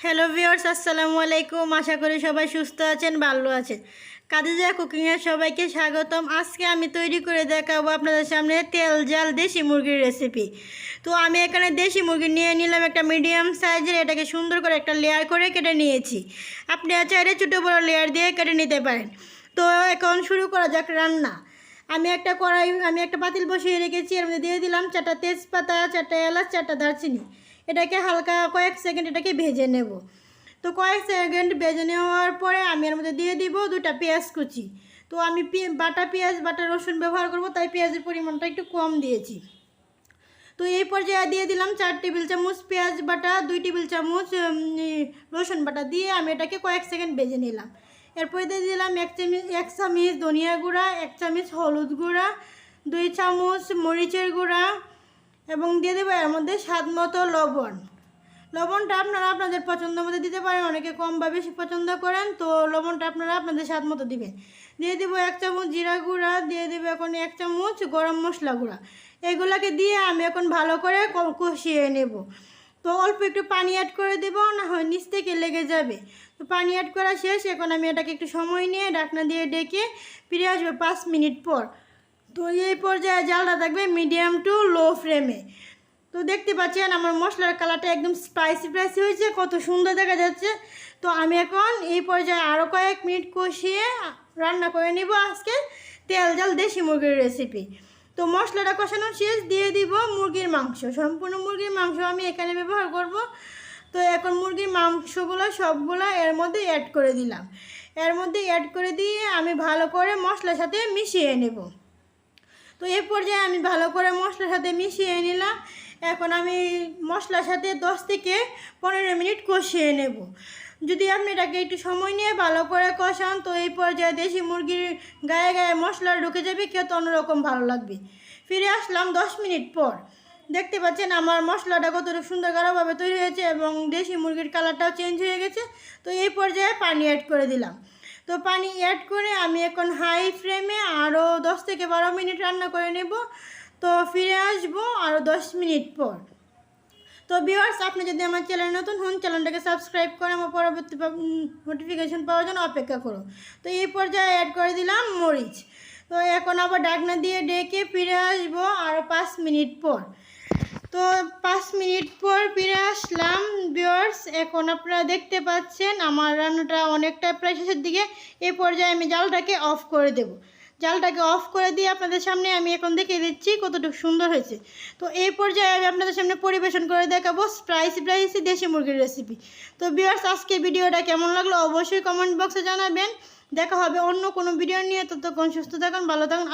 Hello viewers আসসালামু আলাইকুম। আশা করি সবাই সুস্থ আছেন, ভালো আছেন। কাদিজা কুকিংয়ের সবাইকে স্বাগতম। আজকে আমি তৈরি করে দেখাবো আপনাদের সামনে তেল জাল দেশি মুরগির রেসিপি তো আমি এখানে দেশি মুরগি নিয়ে নিলাম একটা মিডিয়াম সাইজের এটাকে সুন্দর করে একটা লেয়ার করে কেটে নিয়েছি। আপনি চাইলে ছোটো বড়ো লেয়ার দিয়ে কেটে নিতে পারেন। তো এখন শুরু করা যাক রান্না। আমি একটা কড়াই, আমি একটা পাতিল বসিয়ে রেখেছি, এর মধ্যে দিয়ে দিলাম চারটা তেজপাতা, চারটা এলাচ, চারটা দারচিনি। এটাকে হালকা কয়েক সেকেন্ড এটাকে ভেজে নেব। তো কয়েক সেকেন্ড ভেজে নেওয়ার পরে আমি এর মধ্যে দিয়ে দিব দুটা পেঁয়াজ কুচি। তো আমি বাটা পেঁয়াজ, বাটা রসুন ব্যবহার করব, তাই পেঁয়াজের পরিমাণটা একটু কম দিয়েছি। তো এই পর্যায়ে দিয়ে দিলাম চার টেবিল চামচ পেঁয়াজ বাটা, দুই টেবিল চামচ রসুন বাটা দিয়ে আমি এটাকে কয়েক সেকেন্ড ভেজে নিলাম। এরপরে দিয়ে দিলাম এক চামচ এক চামচ ধনিয়া গুঁড়া, এক চামচ হলুদ গুঁড়া, দুই চামচ মরিচের গুঁড়া এবং দিয়ে দেবো এর মধ্যে স্বাদ মতো লবণ। লবণটা আপনারা আপনাদের পছন্দ মতো দিতে পারেন, অনেকে কম বা বেশি পছন্দ করেন, তো লবণটা আপনারা আপনাদের স্বাদ মতো দিবেন। দিয়ে দেবো এক চামচ জিরা গুঁড়া, দিয়ে দেবো এখন এক চামচ গরম মশলা গুঁড়া। এগুলোকে দিয়ে আমি এখন ভালো করে কষিয়ে নেব। তো অল্প একটু পানি অ্যাড করে দেবো, না হয় নিচ থেকে লেগে যাবে। তো পানি অ্যাড করা শেষ, এখন আমি এটাকে একটু সময় নিয়ে ডাকনা দিয়ে ডেকে ফিরে আসব পাঁচ মিনিট পর। তো এই পর্যায়ে জালটা থাকবে মিডিয়াম টু লো ফ্লেমে তো দেখতে পাচ্ছেন আমার মশলার কালারটা একদম স্পাইসি স্পাইসি হয়েছে, কত সুন্দর দেখা যাচ্ছে। তো আমি এখন এই পর্যায়ে আরও কয়েক মিনিট কষিয়ে রান্না করে নিব আজকে তেল জাল দেশি মুরগির রেসিপি তো মশলাটা কষানো শেষ, দিয়ে দিব মুরগির মাংস। সম্পূর্ণ মুরগির মাংস আমি এখানে ব্যবহার করব। তো এখন মুরগির মাংসগুলো সবগুলো এর মধ্যে অ্যাড করে দিলাম। এর মধ্যে অ্যাড করে দিয়ে আমি ভালো করে মশলার সাথে মিশিয়ে নেব। তো এই পর্যায়ে আমি ভালো করে মশলার সাথে মিশিয়ে নিলাম। এখন আমি মশলার সাথে দশ থেকে পনেরো মিনিট কষিয়ে নেব। যদি আপনি এটাকে একটু সময় নিয়ে ভালো করে কষান, তো এই পর্যায়ে দেশি মুরগির গায়ে গায়ে মশলা ঢুকে যাবে কেউ তো অন্যরকম ভালো লাগবে। ফিরে আসলাম দশ মিনিট পর। দেখতে পাচ্ছেন আমার মশলাটা কতটুকু সুন্দর তৈরি হয়েছে এবং দেশি মুরগির কালারটাও চেঞ্জ হয়ে গেছে। তো এই পর্যায়ে পানি অ্যাড করে দিলাম। তো পানি অ্যাড করে আমি এখন হাই ফ্লেমে আরও দশ থেকে বারো মিনিট রান্না করে নেব। তো ফিরে আসব আরও দশ মিনিট পর। তো ভিউয়ার্স আপনি যদি আমার চ্যানেল নতুন হন চ্যানেলটাকে সাবস্ক্রাইব করে আমার পরবর্তী নোটিফিকেশন পাওয়ার জন্য অপেক্ষা করুন। তো এই পর্যায়ে অ্যাড করে দিলাম মরিচ। তো এখন আবার ডাকনা দিয়ে ডেকে ফিরে আসব আরও পাঁচ মিনিট পর। তো পাঁচ মিনিট পর ফিরে আসলাম ভিউয়ার্স এখন আপনারা দেখতে পাচ্ছেন, আমার রান্নাটা অনেকটা প্রায় শেষের দিকে। এই পর্যায়ে আমি জালটাকে অফ করে দেব। জালটাকে অফ করে দিয়ে আপনাদের সামনে আমি এখন দেখিয়ে দিচ্ছি কতটুকু সুন্দর হয়েছে। তো এই পর্যায়ে আমি আপনাদের সামনে পরিবেশন করে দেখাবো স্প্রাইসি প্রাইসি দেশি মুরগির রেসিপি তো ভিউয়ার্স আজকে ভিডিওটা কেমন লাগল অবশ্যই কমেন্ট বক্সে জানাবেন। দেখা হবে অন্য কোনো ভিডিও নিয়ে। ততক্ষণ সুস্থ থাকুন, ভালো থাকুন।